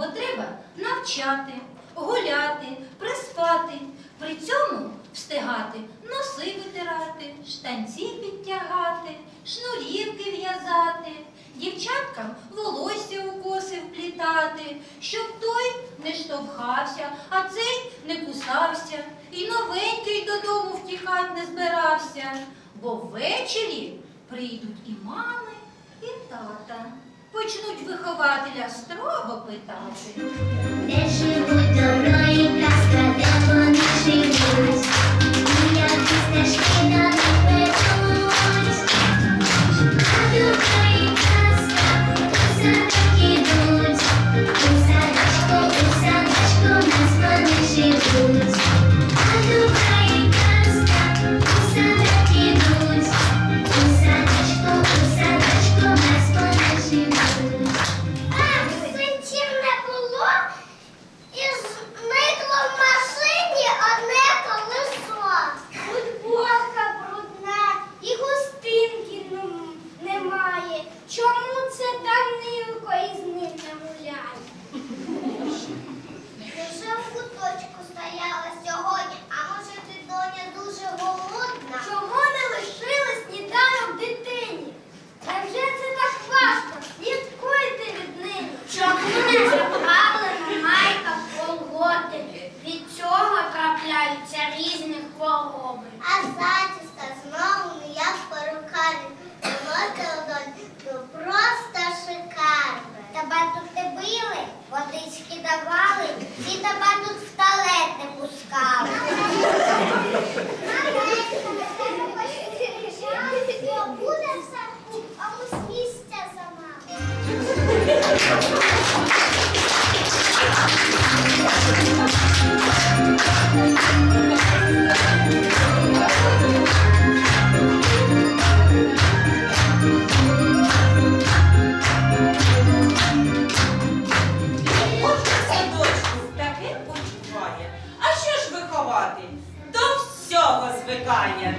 бо треба навчати, гуляти, приспати, при цьому встигати носи витирати, штанці підтягати, шнурівки в'язати, дівчаткам волосся у коси вплітати, щоб той не штовхався, а цей не кусався, і новенький додому втікати не збирався, бо ввечері прийдуть і мами, і тата почнуть вихователя строго питати. Де живуть добро і Україною Ручки давали, і тебе тут встали. звикання.